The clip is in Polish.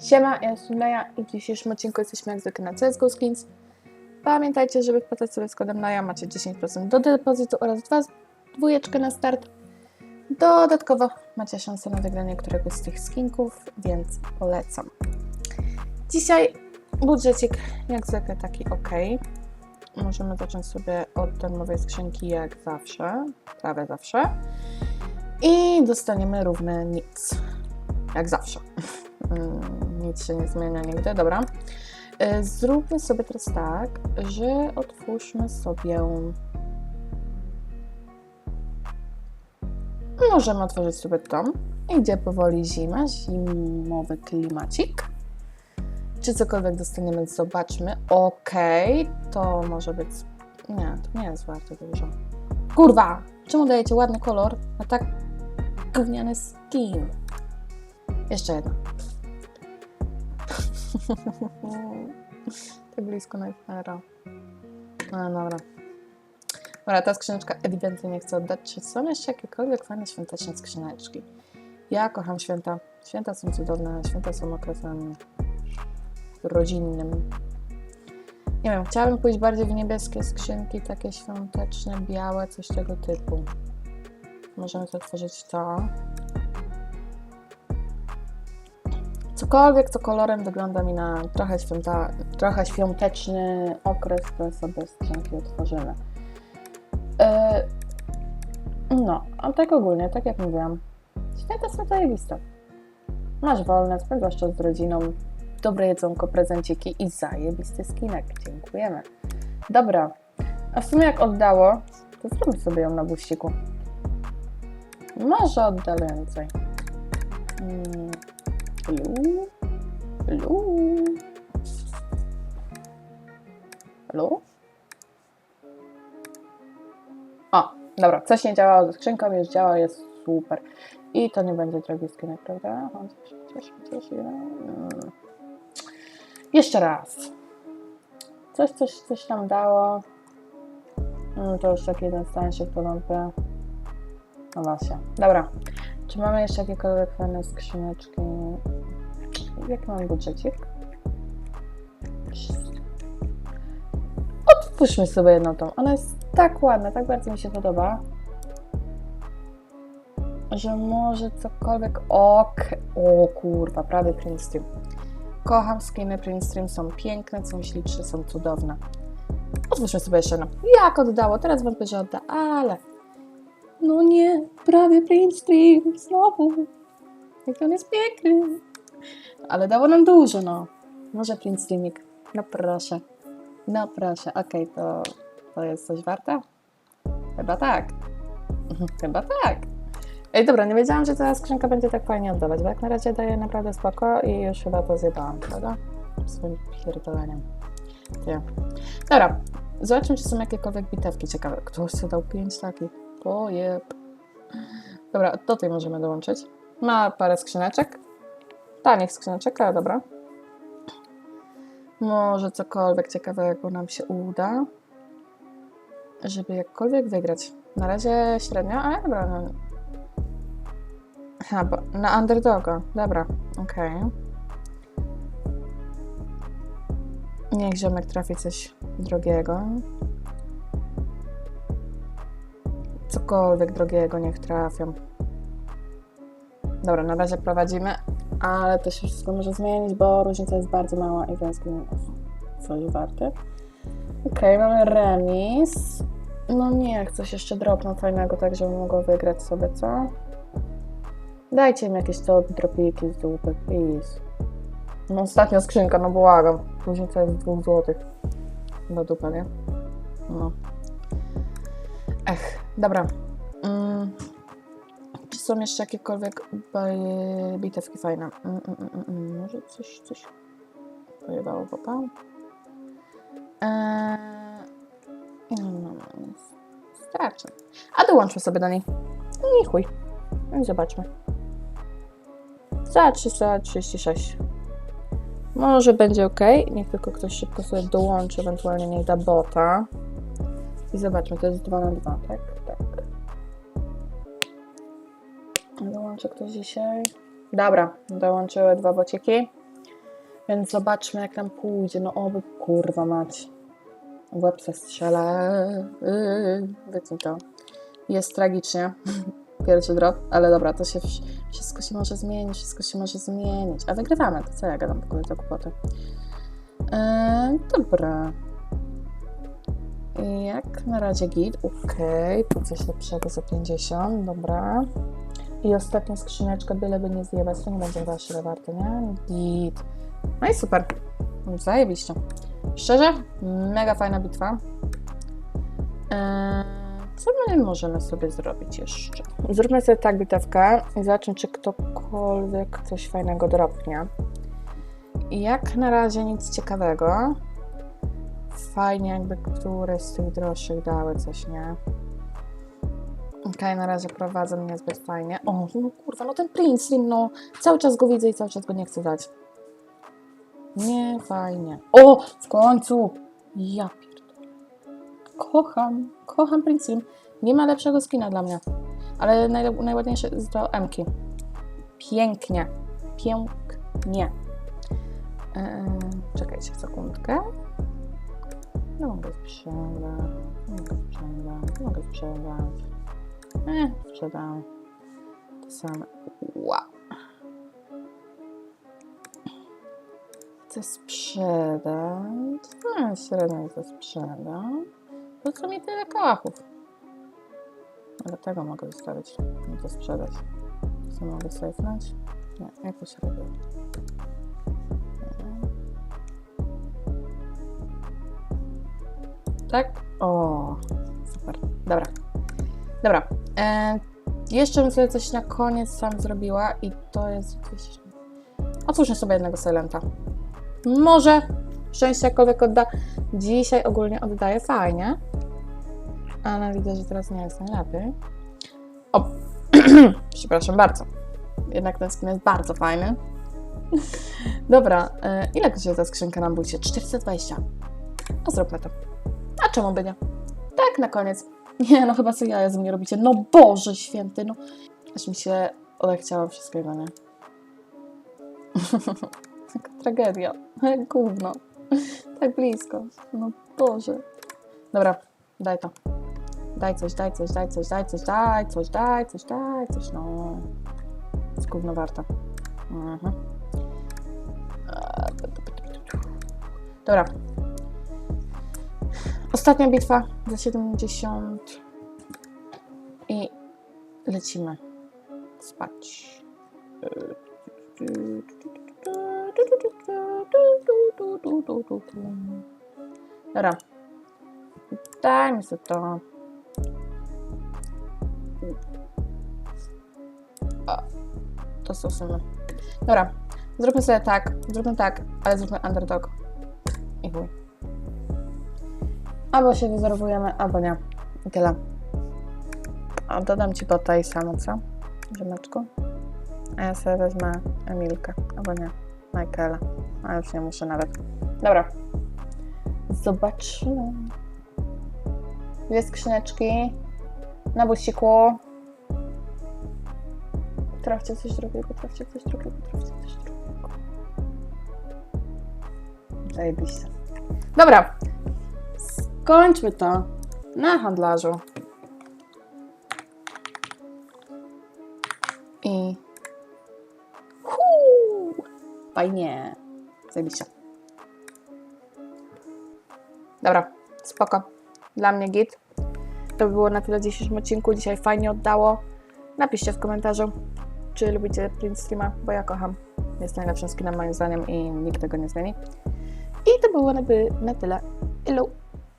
Siema, ja jestem Leja i w dzisiejszym odcinku jesteśmy jak zwykle na CSGO Skins. Pamiętajcie, żeby wpłacać sobie z kodem Leja macie 10% do depozytu oraz dwa dwójeczkę na start. Dodatkowo macie szansę na wygranie któregoś z tych skinków, więc polecam. Dzisiaj budżecik jak zwykle taki ok. Możemy zacząć sobie od darmowej skrzynki jak zawsze, prawie zawsze. I dostaniemy równe nic. Jak zawsze. Mm, Nic się nie zmienia nigdy, dobra. E, Zróbmy sobie teraz tak, że otwórzmy sobie. Możemy otworzyć sobie to. Idzie powoli zima, zimowy klimacik. Czy cokolwiek dostaniemy, zobaczmy. Okej, to może być. Nie, to nie jest warte dużo. Kurwa! Czemu dajecie ładny kolor na tak gówniany skin? Jeszcze jedna. tak blisko Nightmare'a. No dobra. Dobra, ta skrzyneczka ewidentnie nie chcę oddać. Czy są jeszcze jakiekolwiek fajne świąteczne skrzyneczki? Ja kocham święta. Święta są cudowne. Święta są okresem rodzinnym. Nie wiem, chciałabym pójść bardziej w niebieskie skrzynki, takie świąteczne, białe, coś tego typu. Możemy otworzyć to. Cokolwiek, co kolorem wygląda mi na trochę, świąta, trochę świąteczny okres, to sobie skrzynki otworzymy. Yy, no, a tak ogólnie, tak jak mówiłam, święta są zajebiste. Masz wolne, spędzasz czas z rodziną, dobre jedzonko, prezenciki i zajebisty skinek. Dziękujemy. Dobra, a w sumie jak oddało, to zróbmy sobie ją na buściku. Może odda więcej. Mm. Hello? Hello? Hello? O, dobra, coś nie działało ze skrzynką, już działa, jest super. I to nie będzie drogi skinek, prawda? Chociaż, chociaż, chociaż, mm. Jeszcze raz. Coś, coś, coś tam dało. Mm, to już taki jeden tańszych to wątpię. No właśnie. Dobra. Czy mamy jeszcze jakiekolwiek fajne skrzyneczki? Jaki mam budżecik? Otwórzmy sobie jedną tą. Ona jest tak ładna, tak bardzo mi się podoba. Że może cokolwiek. Ok. O kurwa, prawie Prince Stream. Kocham skiny Prince Stream, są piękne, są śliczne, są cudowne. Otwórzmy sobie jeszcze jedną. Jak oddało? Teraz wątpię, że odda, ale... No nie, prawie Prince Stream, znowu. Jak on jest piękny. Ale dało nam dużo, no. Może Prince Streamik. No proszę. No proszę. Okej, to, to jest coś warte? Chyba tak. Chyba tak. Ej, dobra, nie wiedziałam, że ta skrzynka będzie tak fajnie oddawać, bo jak na razie daje naprawdę spoko i już chyba to zjebałam, prawda? Swoim pierdoleniem. Nie. Dobra, zobaczmy, czy są jakiekolwiek bitewki ciekawe. Ktoś sobie dał 5 takich. Pojeb. Dobra, do tej możemy dołączyć. Ma parę skrzyneczek. Tanich skrzyneczek, ale dobra. Może cokolwiek ciekawego nam się uda, żeby jakkolwiek wygrać. Na razie średnio, ale dobra. No. Aha, bo na underdoga. Dobra, okej. Niech ziomek trafi coś drogiego. Cokolwiek drogiego niech trafią. Dobra, na razie prowadzimy, ale to się wszystko może zmienić, bo różnica jest bardzo mała i skin jest coś warty. Okej, mamy remis. No niech coś jeszcze dropną fajnego, tak żebym mogła wygrać sobie, co? Dajcie mi jakieś to dropiki z dupy, please. No ostatnia skrzynka, no błagam. Różnica jest 2 złotych. Do dupy, nie? No. Ech, dobra. Mm. Są jeszcze jakiekolwiek bitewki fajne? Mm, mm, mm, mm. Może coś, coś pojebało popa? Eee, no, no, no, starczy. A dołączmy sobie do niej. I chuj. I zobaczmy. Za 336. Może będzie ok. Niech tylko ktoś szybko sobie dołączy, ewentualnie niech da bota. I zobaczmy, to jest 2 na 2, tak? Dołączy ktoś dzisiaj? Dobra, dołączyły dwa bociki. Więc zobaczmy, jak nam pójdzie. No oby, kurwa mać. W łeb se strzelę. Yy, to. Jest tragicznie. Pierwszy drop, ale dobra, to się wsz- wszystko się może zmienić, wszystko się może zmienić. A wygrywamy, to co ja gadam w ogóle te kłopoty. Eee, dobra. Jak na razie git, okej, tu coś lepszego za 50, dobra. I ostatnia skrzyneczka, byleby nie zjebać, to nie będzie tyle warte, nie? Git. No i super, zajebiście. Szczerze, mega fajna bitwa. Eee, co my możemy sobie zrobić jeszcze? Zróbmy sobie tak bitewkę i zobaczmy, czy ktokolwiek coś fajnego dropnie. Jak na razie nic ciekawego. Fajnie, jakby któreś z tych droższych dały coś, nie? Okej, na razie prowadzę niezbyt fajnie. O, no kurwa, no ten Prince Stream, no cały czas go widzę i cały czas go nie chcę dać. Nie, fajnie. O, w końcu! Ja pierdolę. Kocham, kocham Prince Stream. Nie ma lepszego skina dla mnie. Ale naj, najładniejsze jest to Emki. Pięknie. Pięknie. Eee, czekajcie sekundkę. No mogę sprzedać. Mogę sprzedać. Mogę sprzedać. E, sprzedam. To same. Wow. Chcę sprzedać. No, średnio chcę sprzedam. Po co mi tyle kałachów? Dlatego mogę zostawić. Nie to sprzedać. Co mogę sejfnąć? Nie, jakoś robię. Tak? O, super. Dobra. Dobra. E, jeszcze bym sobie coś na koniec sam zrobiła i to jest gdzieś... Otwórzmy sobie jednego Silenta. Może szczęście jakkolwiek odda. Dzisiaj ogólnie oddaje fajnie. Ale widzę, że teraz nie jest najlepiej. O, przepraszam bardzo. Jednak ten skin jest bardzo fajny. Dobra, e, ile kosztuje ta skrzynka na bucie? 420. No zróbmy to. A czemu by nie? Tak, na koniec. Nie, no chyba sobie jaja ze mnie robicie. No Boże święty, no. Aż mi się odechciało wszystkiego, nie? Taka tragedia. Gówno. Tak blisko. No Boże. Dobra, daj to. Daj coś, daj coś, daj coś, daj coś, daj coś, daj coś, daj coś, no. Jest gówno warta. Mhm. Dobra. Ostatnia bitwa za 70 i lecimy spać. Dobra. Daj mi sobie to. O, to stosujmy. Dobra. Zróbmy sobie tak. Zróbmy tak, ale zróbmy underdog. I chuj. Albo się wyzerwujemy, albo nie. Tyle. A dodam ci bota samo, co? Rzemeczku. A ja sobie wezmę Emilkę, albo nie. Michaela. A już nie muszę nawet. Dobra. Zobaczymy. Dwie skrzyneczki. Na busiku. Trafcie coś drugiego, trafcie coś drugiego, trafcie coś drugiego. Zajebiście. Dobra. Skończmy to na handlarzu. I... Huu! Fajnie. Zajebiście. Dobra, spoko. Dla mnie git. To by było na tyle w dzisiejszym odcinku. Dzisiaj fajnie oddało. Napiszcie w komentarzu, czy lubicie print streama, bo ja kocham. Jest najlepszym skinem moim zdaniem i nikt tego nie zmieni. I to było na, na tyle. Hello!